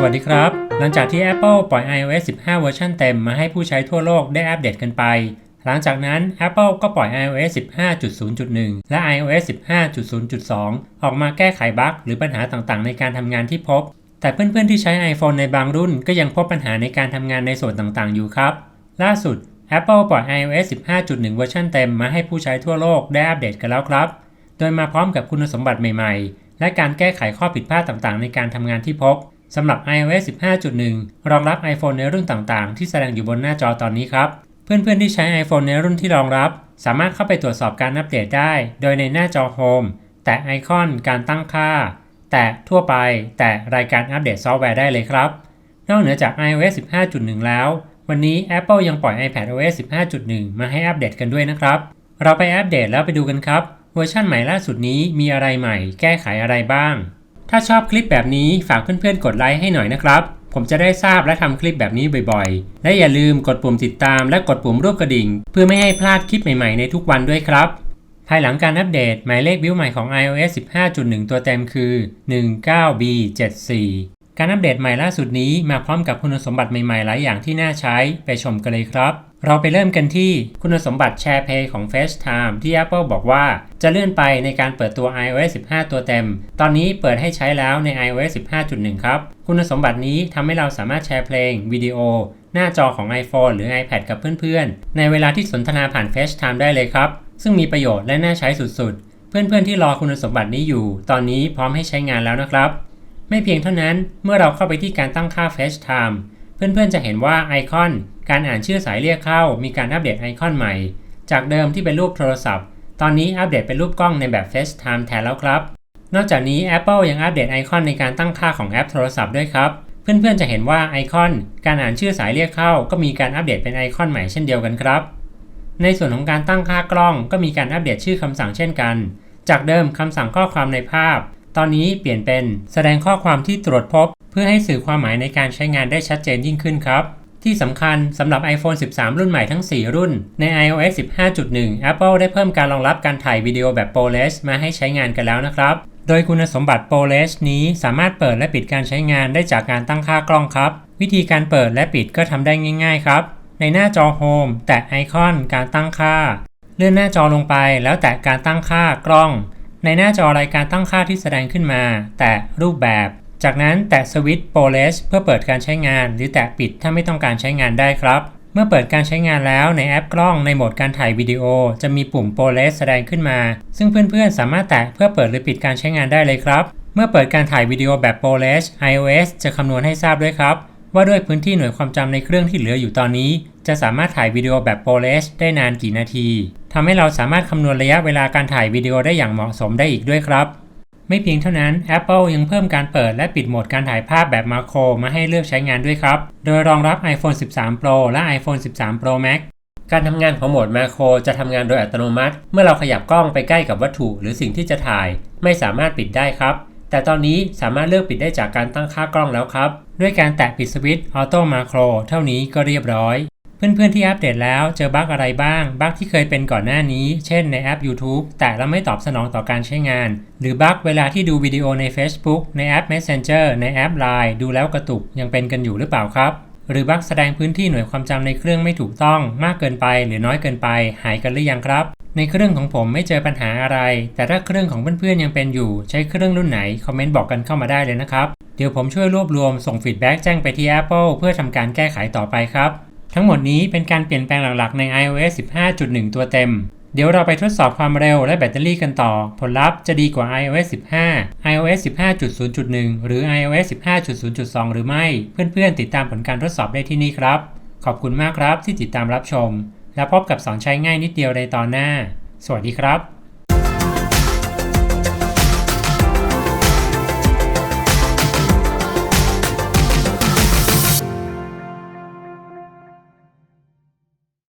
สวัสดีครับ หลังจากที่ Apple ปล่อย iOS 15 เวอร์ชันเต็มมาให้ผู้ใช้ทั่วโลกได้อัปเดตกันไป หลังจากนั้น Apple ก็ปล่อย iOS 15.0.1 และ iOS 15.0.2 ออกมาแก้ไขบั๊กหรือปัญหาต่างๆ ในการทำงานที่พบ แต่เพื่อนๆที่ใช้ iPhone ในบางรุ่นก็ยังพบปัญหาในการทำงานในส่วนต่างๆ อยู่ครับ ล่าสุด Apple ปล่อย iOS 15.1 เวอร์ชันเต็มมาให้ผู้ใช้ทั่วโลกได้อัปเดตกันแล้วครับ โดยมาพร้อมกับคุณสมบัติใหม่ๆ และการแก้ไขข้อผิดพลาดต่างๆ ในการทำงานที่พบ สำหรับ iOS 15.1 รองรับ iPhone ในรุ่นต่างๆ ที่แสดงอยู่บนหน้าจอตอนนี้ครับ เพื่อนๆที่ใช้ iPhone ในรุ่นที่รองรับ สามารถเข้าไปตรวจสอบการอัปเดตได้ โดยในหน้าจอ Home แตะไอคอนการตั้งค่า แตะทั่วไป แตะรายการอัปเดตซอฟต์แวร์ได้เลยครับ นอกเหนือจาก iOS 15.1 แล้ว วันนี้ Apple ยังปล่อย iPadOS 15.1 มาให้อัปเดตกันด้วยนะครับ เราไปอัปเดตแล้วไปดูกันครับ เวอร์ชันใหม่ล่าสุดนี้มีอะไรใหม่ แก้ไขอะไรบ้าง ถ้าชอบคลิปแบบนี้ฝากเพื่อนๆ กดไลค์ให้หน่อยนะครับ ผมจะได้ทราบและทำคลิปแบบนี้บ่อยๆ และอย่าลืมกดปุ่มติดตามและกดปุ่มรูปกระดิ่ง เพื่อไม่ให้พลาดคลิปใหม่ๆในทุกวันด้วยครับภายหลังการอัปเดตหมายเลขบิวใหม่ของ iOS 15.1 ตัวเต็มคือ 19B74 การอัปเดตใหม่ล่าสุดนี้มาพร้อมกับคุณสมบัติใหม่ๆหลายอย่างที่น่าใช้ไปชมกันเลยครับ เราไปเริ่มกันที่คุณสมบัติแชร์เพย์ของ FaceTime ที่ Apple บอกว่า จะเลื่อนไปในการเปิดตัว iOS 15 ตัวเต็ม ตอนนี้เปิดให้ใช้แล้วใน iOS 15.1 ครับ คุณสมบัตินี้ทำให้เราสามารถแชร์เพลง วิดีโอ หน้าจอของ iPhone หรือ iPad กับเพื่อนๆ ในเวลาที่สนทนาผ่าน FaceTime ได้เลยครับ ซึ่งมีประโยชน์และน่าใช้สุดๆ เพื่อนๆที่รอคุณสมบัตินี้อยู่ ตอนนี้พร้อมให้ใช้งานแล้วนะครับ ไม่เพียงเท่านั้นเมื่อเราเข้าไปที่การตั้งค่า FaceTime เพื่อนๆจะเห็นว่าไอคอนการอ่านชื่อสายเรียกเข้า มีการอัปเดตไอคอนใหม่ จากเดิมที่เป็นรูปโทรศัพท์ ตอนนี้อัปเดตเป็นรูปกล้องในแบบ FaceTime แทนแล้วครับ นอกจากนี้ Apple ยังอัปเดตไอคอนในการตั้งค่าของแอปโทรศัพท์ด้วยครับ เพื่อนๆจะเห็นว่าไอคอนการอ่านชื่อสายเรียกเข้า ก็มีการอัปเดตเป็นไอคอนใหม่เช่นเดียวกันครับ ในส่วนของการตั้งค่ากล้อง ก็มีการอัปเดตชื่อคำสั่งเช่นกัน จากเดิมคำสั่งข้อความในภาพ ตอนนี้เปลี่ยนเป็นแสดงข้อความที่ตรวจพบ เพื่อให้สื่อความหมายในการใช้งานได้ชัดเจนยิ่งขึ้นครับ ที่สำคัญสำหรับ iPhone 13 รุ่นใหม่ทั้ง 4 รุ่น ใน iOS 15.1 Apple ได้เพิ่มการรองรับการถ่ายวิดีโอแบบ ProRes มาให้ใช้งานกันแล้วนะครับ โดยคุณสมบัติ ProRes นี้สามารถเปิดและปิดการใช้งานได้จากการตั้งค่ากล้องครับ วิธีการเปิดและปิดก็ทำได้ง่าย ๆ ครับ ในหน้าจอ Home แตะไอคอนการตั้งค่า เลื่อนหน้าจอลงไป แล้วแตะการตั้งค่ากล้อง ในหน้าจอรายการตั้งค่าที่แสดงขึ้นมา แตะรูปแบบ จากนั้นแตะสวิตช์ ProRes เพื่อเปิดการใช้งาน หรือแตะปิดถ้าไม่ต้องการใช้งานได้ครับ เมื่อเปิดการใช้งานแล้วในแอปกล้องในโหมดการถ่ายวิดีโอ จะมีปุ่ม ProRes แสดงขึ้นมา ซึ่งเพื่อนๆ สามารถแตะเพื่อเปิดหรือปิดการใช้งานได้เลยครับ เมื่อเปิดการถ่ายวิดีโอแบบ ProRes iOS จะคำนวณให้ทราบด้วยครับว่าด้วยพื้นที่หน่วยความจำในเครื่องที่เหลืออยู่ตอนนี้ จะสามารถถ่ายวิดีโอแบบ ProRes ได้นานกี่นาที ทำให้เราสามารถคำนวณระยะเวลาการถ่ายวิดีโอได้อย่างเหมาะสมได้อีกด้วยครับ ไม่เพียงเท่านั้น Apple ยังเพิ่มการเปิดและปิดโหมดการถ่ายภาพแบบมาโครมาให้เลือกใช้งานด้วยครับ โดยรองรับ iPhone 13 Pro และ iPhone 13 Pro Max การทำงานของโหมดมาโครจะทำงานโดยอัตโนมัติ เมื่อเราขยับกล้องไปใกล้กับวัตถุหรือสิ่งที่จะถ่าย ไม่สามารถปิดได้ครับ แต่ตอนนี้สามารถเลือกปิดได้จากการตั้งค่ากล้องแล้วครับ ด้วยการแตะปิดสวิตช์ออโต้มาโครเท่านี้ก็เรียบร้อย เพื่อนๆที่อัปเดตแล้วเจอบั๊กอะไรบ้าง บั๊กที่เคยเป็นก่อนหน้านี้ เช่นในแอป YouTube แต่แล้วไม่ตอบสนองต่อการใช้งาน หรือบั๊กเวลาที่ดูวิดีโอใน Facebook ในแอป Messenger ในแอป Line ดูแล้วกระตุกยังเป็นกันอยู่หรือเปล่าครับ หรือบั๊กแสดงพื้นที่หน่วยความจำในเครื่องไม่ถูกต้อง มากเกินไปหรือน้อยเกินไป หายกันหรือยังครับ ในเครื่องของผมไม่เจอปัญหาอะไร แต่ถ้าเครื่องของเพื่อนๆยังเป็นอยู่ใช้เครื่องรุ่นไหนคอมเมนต์บอกกันเข้ามาได้เลยนะครับเดี๋ยวผมช่วยรวบรวมส่งฟีดแบ็กแจ้งไปที่ Apple เพื่อทำการแก้ไขต่อไปครับ ทั้งหมดนี้เป็นการเปลี่ยนแปลงหลักๆใน iOS 15.1 ตัวเต็ม เดี๋ยวเราไปทดสอบความเร็วและแบตเตอรี่กันต่อ ผลลัพธ์จะดีกว่า iOS 15 iOS 15.0.1 หรือ iOS 15.0.2 หรือไม่ เพื่อนๆ ติดตามผลการทดสอบได้ที่นี่ครับ ขอบคุณมากครับที่ติดตามรับชม แล้วพบกับสอนใช้ง่ายนิดเดียวในตอนหน้า สวัสดีครับ